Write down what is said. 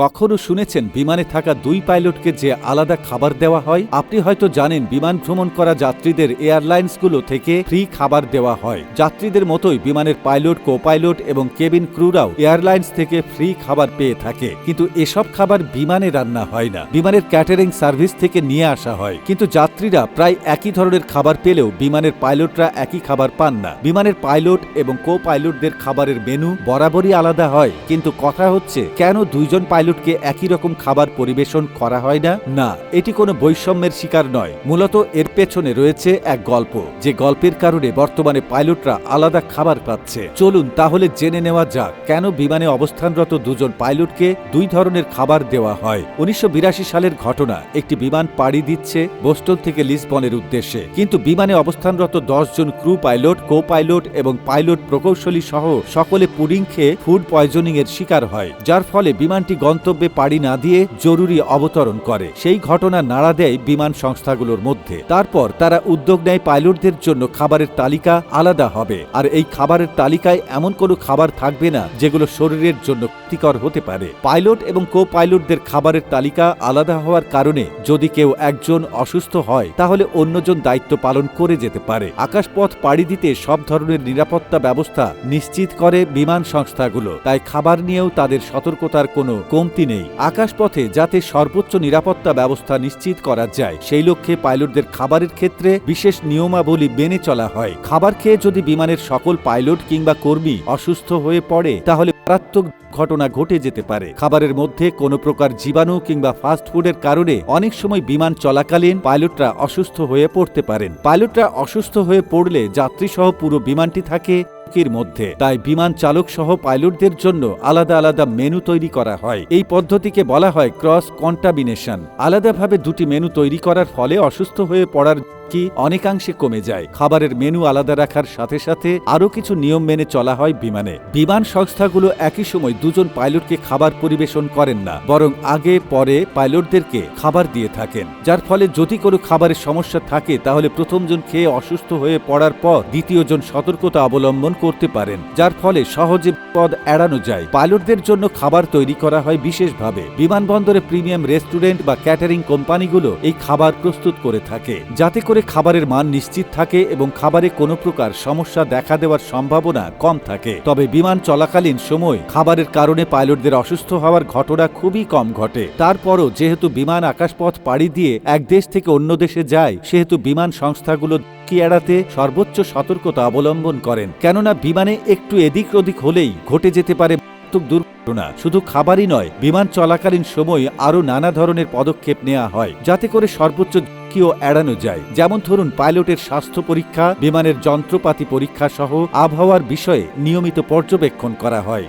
কখনো শুনেছেন বিমানে থাকা দুই পাইলটকে যে আলাদা খাবার দেওয়া হয়? আপনি হয়তো জানেন বিমান ভ্রমণ করা যাত্রীদের এয়ারলাইন্সগুলো থেকে ফ্রি খাবার দেওয়া হয়। যাত্রীদের মতোই বিমানের পাইলট কো পাইলট এবং কেবিন ক্রুরাও এয়ারলাইন্স থেকে ফ্রি খাবার পেয়ে থাকে। কিন্তু এসব খাবার বিমানে রান্না হয় না। বিমানের ক্যাটারিং সার্ভিস থেকে নিয়ে আসা হয়। কিন্তু যাত্রীরা প্রায় একই ধরনের খাবার পেলেও বিমানের পাইলটরা একই খাবার পান না। বিমানের পাইলট এবং কো পাইলটদের খাবারের মেনু বরাবরই আলাদা হয়। কিন্তু কথা হচ্ছে, কেন দুইজন পাইলটকে একই রকম খাবার পরিবেশন করা হয় না? না, এটি কোনো বৈষম্যের শিকার নয়। মূলত এর পেছনে রয়েছে এক গল্প, যে গল্পের কারণে বর্তমানে পাইলটরা আলাদা খাবার পাচ্ছে। চলুন তাহলে জেনে নেওয়া যাক, কেন বিমানে অবস্থানরত দুজন পাইলটকে দুই ধরনের খাবার দেওয়া হয়। উনিশশো বিরাশি সালের ঘটনা, একটি বিমান পাড়ি দিচ্ছে বোস্টন থেকে লিসবনের উদ্দেশ্যে। কিন্তু বিমানে অবস্থানরত দশ জন ক্রু পাইলট কো পাইলট এবং পাইলট প্রকৌশলী সহ সকলে পুডিং খেয়ে ফুড পয়জনিং এর শিকার হয়, যার ফলে বিমানটি গন্তব্যে পাড়ি না দিয়ে জরুরি অবতরণ করে। সেই ঘটনা নাড়া দেয় বিমান সংস্থাগুলোর মধ্যে। তারপর তারা উদ্যোগ নেয় পাইলটদের জন্য খাবারের তালিকা আলাদা হবে। আর এই খাবারের তালিকায় এমন কোনো খাবার থাকবে না যেগুলো শরীরের জন্য ক্ষতিকর হতে পারে। পাইলট এবং কো পাইলটদের খাবারের তালিকা আলাদা হওয়ার কারণে যদি কেউ একজন অসুস্থ হয়, তাহলে অন্যজন দায়িত্ব পালন করে যেতে পারে। আকাশপথ পাড়ি দিতে সব ধরনের নিরাপত্তা ব্যবস্থা নিশ্চিত করে বিমান সংস্থাগুলো। তাই খাবার নিয়েও তাদের সতর্কতার কোনো কমতি নেই। আকাশপথে যাতে সর্বোচ্চ নিরাপত্তা ব্যবস্থা নিশ্চিত করা যায়, সেই লক্ষ্যে পাইলটদের খাবারের ক্ষেত্রে বিশেষ নিয়মাবলী মেনে চলা হয়। খাবার খেয়ে যদি বিমানের সকল পাইলট কিংবা কর্মী অসুস্থ হয়ে পড়ে, তাহলে মারাত্মক ঘটনা ঘটে যেতে পারে। খাবারের মধ্যে কোনো প্রকার জীবাণু কিংবা ফাস্ট ফুডের কারণে অনেক সময় বিমান চলাকালীন পাইলটরা অসুস্থ হয়ে পড়তে পারেন। পাইলটরা অসুস্থ হয়ে পড়লে যাত্রীসহ পুরো বিমানটি থাকে ঝুঁকির মধ্যে। তাই বিমান চালক সহ পাইলটদের জন্য আলাদা আলাদা মেনু তৈরি করা হয়। এই পদ্ধতিকে বলা হয় ক্রস কন্টাবিনেশন আলাদাভাবে দুটি মেনু তৈরি করার ফলে অসুস্থ হয়ে পড়ার কি অনেকাংশে কমে যায়। খাবারের মেনু আলাদা রাখার সাথে সাথে আরও কিছু নিয়ম মেনে চলা হয় বিমানে। বিমান সংস্থাগুলো একই সময় দুজন পাইলটকে খাবার পরিবেশন করেন না, বরং আগে, পরে পাইলটদেরকে খাবার দিয়ে থাকেন। যার ফলে যদি কোনো খাবারের সমস্যা থাকে, তাহলে প্রথমজন খেয়ে অসুস্থ হয়ে পড়ার পর দ্বিতীয়জন সতর্কতা অবলম্বন করতে পারেন, যার ফলে সহজে পদ এড়ানো যায়। পাইলটদের জন্য খাবার তৈরি করা হয় বিশেষভাবে। বিমানবন্দরে প্রিমিয়াম রেস্টুরেন্ট বা ক্যাটারিং কোম্পানিগুলো এই খাবার প্রস্তুত করে থাকে, যাতে করে খাবারের মান নিশ্চিত থাকে এবং খাবারে কোনো প্রকার সমস্যা দেখা দেওয়ার সম্ভাবনা কম থাকে। তবে বিমান চলাকালীন সময় খাবারের কারণে পাইলটদের অসুস্থ হওয়ার ঘটনা খুবই কম ঘটে। তারপরও যেহেতু বিমান আকাশপথ পাড়ি দিয়ে এক দেশ থেকে অন্য দেশে যায়, সেহেতু বিমান সংস্থাগুলো কি এড়াতে সর্বোচ্চ সতর্কতা অবলম্বন করেন। কেননা বিমানে একটু এদিক ওদিক হলেই ঘটে যেতে পারে দুর্ঘটনা। শুধু খাবারই নয়, বিমান চলাকালীন সময় আরও নানা ধরনের পদক্ষেপ নেওয়া হয়, যাতে করে সর্বোচ্চ ঝুঁকিও এড়ানো যায়। যেমন ধরুন, পাইলটের স্বাস্থ্য পরীক্ষা, বিমানের যন্ত্রপাতি পরীক্ষা সহ আবহাওয়ার বিষয়ে নিয়মিত পর্যবেক্ষণ করা হয়।